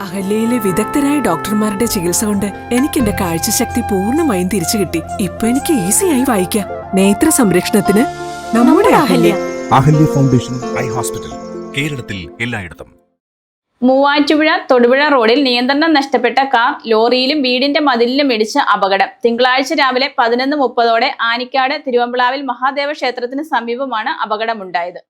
അഹല്യയിലെ വിദഗ്ധരായ ഡോക്ടർമാരുടെ ചികിത്സ കൊണ്ട് എനിക്ക് എന്റെ കാഴ്ചശക്തി പൂർണമായും തിരിച്ചു കിട്ടി. ഇപ്പൊ എനിക്ക് ഈസിയായി വായിക്കാം. നേത്ര സംരക്ഷണത്തിന് നമ്മുടെ Ahalya. Ahalya foundation eye hospital കേരളത്തിൽ എല്ലായിടത്തും. മൂവാറ്റുപുഴ തൊടുപുഴ റോഡിൽ നിയന്ത്രണം നഷ്ടപ്പെട്ട കാർ ലോറിയിലും വീടിന്റെ മതിലിലും ഇടിച്ച് അപകടം. തിങ്കളാഴ്ച രാവിലെ പതിനൊന്ന് മുപ്പതോടെ ആനിക്കാട് തിരുവമ്പിളാവിൽ മഹാദേവ ക്ഷേത്രത്തിന് സമീപമാണ് അപകടമുണ്ടായത്.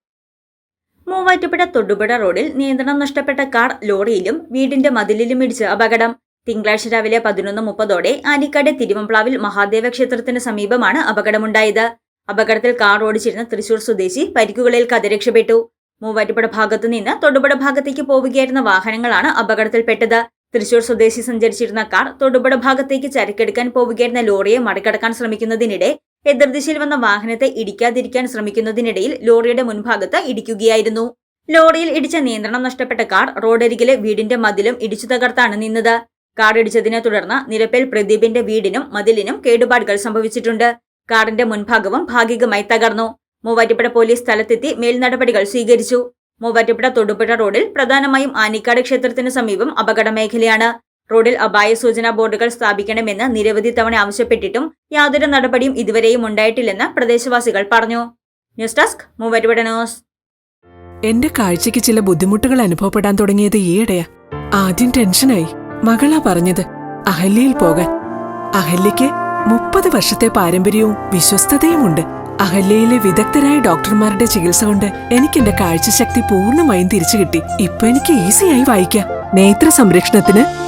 മൂവാറ്റുപുഴ തൊടുപുഴ റോഡിൽ നിയന്ത്രണം നഷ്ടപ്പെട്ട കാർ ലോറിയിലും വീടിന്റെ മതിലിലും ഇടിച്ച് അപകടം. തിങ്കളാഴ്ച രാവിലെ പതിനൊന്ന് മുപ്പതോടെ ആലിക്കാട് തിരുവമ്പ്ലാവിൽ മഹാദേവ ക്ഷേത്രത്തിന് സമീപമാണ് അപകടമുണ്ടായത്. അപകടത്തിൽ കാർ ഓടിച്ചിരുന്ന തൃശൂർ സ്വദേശി പരിക്കുകളിൽ കഥ രക്ഷപ്പെട്ടു മൂവാറ്റുപുഴ ഭാഗത്തു നിന്ന് തൊടുപുഴ ഭാഗത്തേക്ക് പോവുകയായിരുന്ന വാഹനങ്ങളാണ് അപകടത്തിൽപ്പെട്ടത്. തൃശൂർ സ്വദേശി സഞ്ചരിച്ചിരുന്ന കാർ തൊടുപുഴ ഭാഗത്തേക്ക് ചരക്കെടുക്കാൻ പോവുകയായിരുന്ന ലോറിയെ മറികടക്കാൻ ശ്രമിക്കുന്നതിനിടെ എതിർദിശയിൽ വന്ന വാഹനത്തെ ഇടിക്കാതിരിക്കാൻ ശ്രമിക്കുന്നതിനിടയിൽ ലോറിയുടെ മുൻഭാഗത്ത് ഇടിക്കുകയായിരുന്നു. ലോറിയിൽ ഇടിച്ച നിയന്ത്രണം നഷ്ടപ്പെട്ട കാർ റോഡരികിലെ വീടിന്റെ മതിലും ഇടിച്ചു തകർത്താണ് നിന്നത്. കാർ ഇടിച്ചതിനെ തുടർന്ന് നിരപ്പേൽ പ്രദീപിന്റെ വീടിനും മതിലിനും കേടുപാടുകൾ സംഭവിച്ചിട്ടുണ്ട്. കാറിന്റെ മുൻഭാഗവും ഭാഗികമായി തകർന്നു. മൂവാറ്റുപുഴ പോലീസ് സ്ഥലത്തെത്തി മേൽനടപടികൾ സ്വീകരിച്ചു. മൂവാറ്റുപുഴ തൊടുപുഴ റോഡിൽ പ്രധാനമായും ആനിക്കാട് ക്ഷേത്രത്തിന് സമീപം അപകട മേഖലയാണ്. റോഡിൽ അപായ സൂചനാ ബോർഡുകൾ സ്ഥാപിക്കണമെന്ന് നിരവധി തവണ ആവശ്യപ്പെട്ടിട്ടും യാതൊരു നടപടിയും ഇതുവരെയും ഉണ്ടായിട്ടില്ലെന്ന് പ്രദേശവാസികൾ പറഞ്ഞു. ന്യൂസ് ഡെസ്ക് മൂവരുവിടനോസ് എന്റെ കാഴ്ചയ്ക്ക് ചില ബുദ്ധിമുട്ടുകൾ അനുഭവപ്പെടാൻ തുടങ്ങിയത് ഈയിടെയാ. ആദ്യം ടെൻഷനായി. മകളാ പറഞ്ഞത് അഹല്യയിൽ പോകാൻ. അഹല്യയ്ക്ക് മുപ്പത് വർഷത്തെ പാരമ്പര്യവും വിശ്വസ്തതയുമുണ്ട്. അഹല്യയിലെ വിദഗ്ധരായ ഡോക്ടർമാരുടെ ചികിത്സ കൊണ്ട് എനിക്ക് എന്റെ കാഴ്ചശക്തി പൂർണമായും തിരിച്ചു കിട്ടി ഇപ്പൊ എനിക്ക് ഈസിയായി വായിക്കാം. നേത്ര സംരക്ഷണത്തിന്